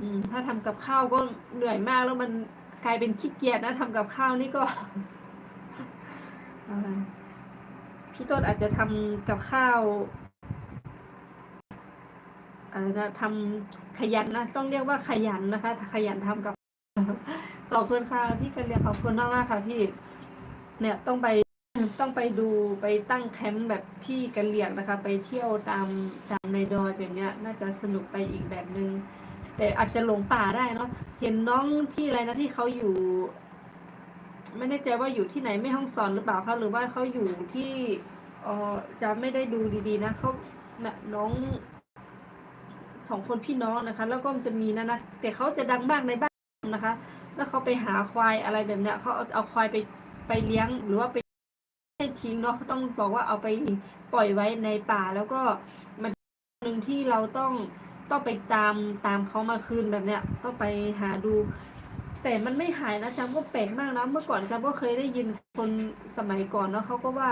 อืม ถ้าทำกับข้าวก็เหนื่อยมากแล้วมันกลายเป็นขี้เกียจนะทำกับข้าวนี่ก็พี่ต้นอาจจะทำกับข้าวอะไรนะทำขยันนะต้องเรียกว่าขยันนะคะ ขยันทำกับขอบคุณค่ะพี่กันเรียขอบคุณมากมากค่ะพี่เนี่ยต้องไปต้องไปดูไปตั้งแคมป์แบบพี่กันเลียงนะคะ ไปเที่ยวตามตามในดอยแบบเนี้ย น่าจะสนุกไปอีกแบบนึง แต่อาจจะหลงป่าได้เนาะเห็นน้องที่อะไรนะที่เขาอยู่ ไม่แน่ใจว่าอยู่ที่ไหนไม่ห้องสอนหรือเปล่าคะหรือว่าเขาอยู่ที่เออจะไม่ได้ดูดีๆนะเขาน่ะน้องสองคนพี่น้องนะคะ แล้วก็จะมีนะนะแต่เขาจะดังมากในบ้านนะคะ แล้วเขาไปหาควายอะไรแบบเนี้ยเขาเอาเอาควายไปไปเลี้ยงหรือว่าไปให้ทิ้งเนาะต้องบอกว่าเอาไปปล่อยไว้ในป่าแล้วก็มันหนึ่งที่เราต้อง ต้องไปตามตามเขามาคืนแบบเนี้ยต้องไปหาดู แต่มันไม่หายนะจำก็แปลกมากนะเมื่อก่อนจำก็เคยได้ยินคนสมัยก่อนเนาะเขาก็ว่า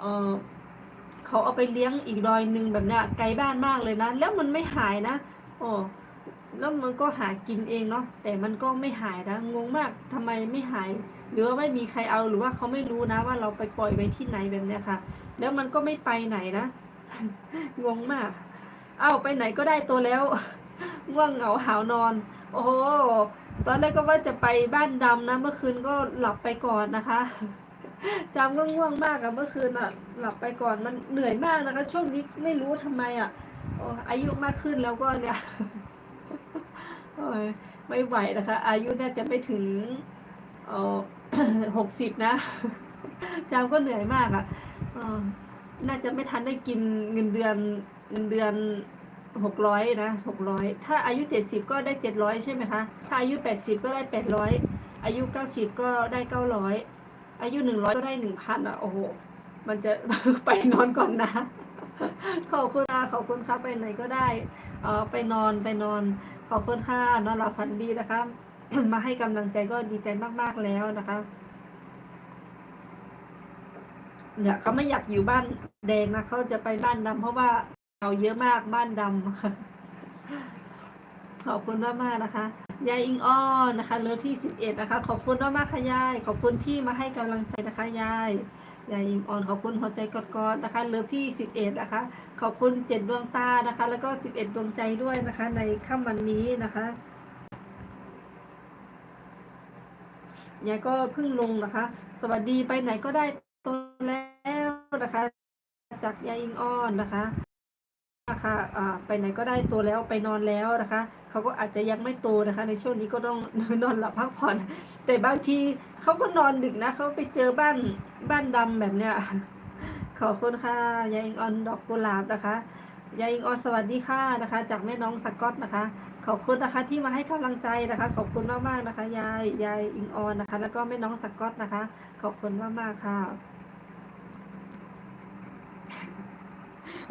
เออเขาเอาไปเลี้ยงอีกดอยหนึ่งแบบเนี้ยไกลบ้านมากเลยนะ แล้วมันไม่หายนะโอ้แล้วมันก็หากินเองเนาะแต่มันก็ไม่หายนะงงมากทำไมไม่หาย หรือว่าไม่มีใครเอาหรือว่าเขาไม่รู้นะ ว่าเราไปปล่อยไว้ที่ไหนแบบเนี้ยค่ะ แล้วมันก็ไม่ไปไหนนะงงมาก เอ้าไปไหนก็ได้ตัวแล้วง่วงเหงาหาวนอน โอ้โหตอนแรกก็ว่าจะไปบ้านดำนะ เมื่อคืนก็หลับไปก่อนนะคะจำก็ง่วงมากอะเมื่อคืนอะหลับไปก่อนมันเหนื่อยมากนะคะ ช่วงนี้ไม่รู้ทำไมอะอายุมากขึ้นแล้วก็เนี่ยไม่ไหวนะคะ อายุน่าจะไม่ถึงหกสิบนะจำก็เหนื่อยมากอะเออ น่าจะไม่ทันได้กินเงินเดือนเงินเดือนหกร้อยนะหกร้อยถ้าอายุเจ็ดสิบก็ได้เจ็ดร้อยใช่ไหมคะถ้าอายุแปดสิบก็ได้แปดร้อยอายุเก้าสิบก็ได้เก้าร้อยอายุหนึ่งร้อยก็ได้หนึ่งพันอะโอ้โหมันจะไปนอนก่อนนะ ขอบคุณค่ะขอบคุณค่ะไปไหนก็ได้เออไปนอนไปนอน ขอบคุณค่ะนอนหลับฝันดีนะคะมาให้กำลังใจก็ดีใจมากๆแล้วนะคะ เนี่ยเขาไม่อยากอยู่บ้านแดงนะเขาจะไปบ้านดำเพราะว่าเราเยอะมากบ้านดำขอบคุณมากมากๆนะคะยายอิงอ้อนนะคะเลิฟที่สิบเอ็ดนะคะ ขอบคุณมากมากๆค่ะยายขอบคุณที่มาให้กำลังใจนะคะยายยายอิงออนขอบคุณหัวใจกอดๆนะคะเลิฟที่สิบเอ็ดนะคะ ขอบคุณเจ็ดดวงตานะคะ แล้วก็สิบเอ็ดดวงใจด้วยนะคะ ในค่ำวันนี้นะคะยายก็เพิ่งลงนะคะ สวัสดีไปไหนก็ได้ นะคะ จากยายอิงอ้อนนะคะนะคะอ่าไปไหนก็ได้ตัวแล้วไปนอนแล้วนะคะ เขาก็อาจจะยังไม่โตนะคะ ในช่วงนี้ก็ต้องนอนหลับพักผ่อน แต่บางทีเขาก็นอนดึกนะเขาไปเจอบ้านบ้านดำแบบเนี้ยขอบคุณค่ะยายอิงออนดอกกุหลาบนะคะยายอิงออนสวัสดีค่ะนะคะ จากแม่น้องสกอตนะคะ ขอบคุณนะคะที่มาให้กำลังใจนะคะ ขอบคุณมากมากนะคะ ยายยายอิงออนนะคะ แล้วก็แม่น้องสกอตนะคะ ขอบคุณมากมากค่ะ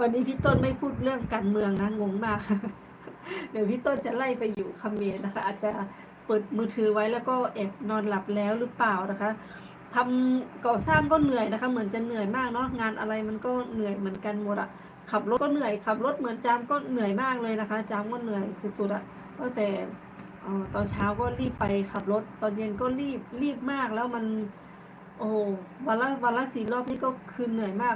วันนี้พี่ต้นไม่พูดเรื่องการเมืองนะงงมาก เดี๋ยวพี่ต้นจะไล่ไปอยู่เมรนะคะ อาจจะเปิดมือถือไว้แล้วก็แอบนอนหลับแล้วหรือเปล่านะคะทำก่อสร้างก็เหนื่อยนะคะ เหมือนจะเหนื่อยมากเนาะงานอะไรมันก็เหนื่อยเหมือนกันหมดอะขับรถก็เหนื่อยขับรถเหมือนจามก็เหนื่อยมากเลยนะคะ จามก็เหนื่อยสุดๆอะก็แต่อตอนเช้าก็รีบไปขับรถ ตอนเย็นก็รีบรีบมากแล้วมัน โอ้วันละวันละสี่รอบนี่ก็คือเหนื่อยมาก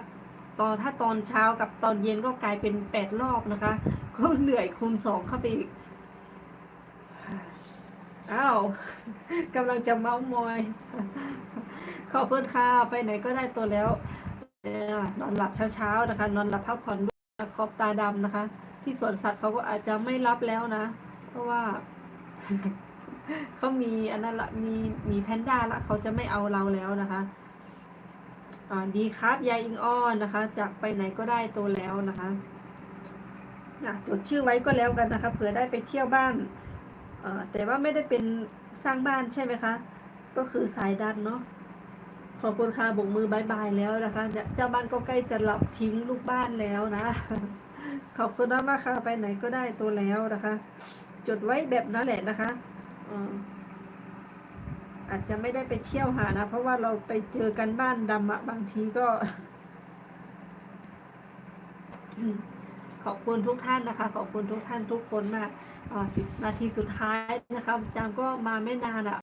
ตอนถ้าตอนเช้ากับตอนเย็นก็กลายเป็นแปดรอบนะคะ ก็เหนื่อยคูณสองเข้าไปอีกอ้าวกำลังจะเมาส์มอย ขอบคุณค่ะ ไปไหนก็ได้ตัวแล้วนอนหลับเช้าๆนะคะ นอนหลับพักผ่อนด้วยขอบตาดำนะคะ ที่สวนสัตว์เขาก็อาจจะไม่รับแล้วนะ เพราะว่าเขามีอันนั้นละมีมีแพนด้าละเขาจะไม่เอาเราแล้วนะคะ ดีครับยายอิงอ้อนนะคะ จากไปไหนก็ได้ตัวแล้วนะคะจดชื่อไว้ก็แล้วกันนะคะเผื่อได้ไปเที่ยวบ้านแต่ว่าไม่ได้เป็นสร้างบ้านใช่ไหมคะ ก็คือสายดันเนาะขอบคุณค่ะบกมือบายบายแล้วนะคะ เจ้าบ้านก็ใกล้จะหลับทิ้งลูกบ้านแล้วนะ ขอบคุณมากค่ะไปไหนก็ได้ตัวแล้วนะคะ จดไว้แบบนั้นแหละนะคะ อาจจะไม่ได้ไปเที่ยวหานะ เพราะว่าเราไปเจอกันบ้านดำอะบางทีก็ขขอบคุณทุกท่านนะคะ ขอบคุณทุกท่านทุกคนมากสิบนาทีสุดท้ายนะคะจามก็มาไม่นานอะ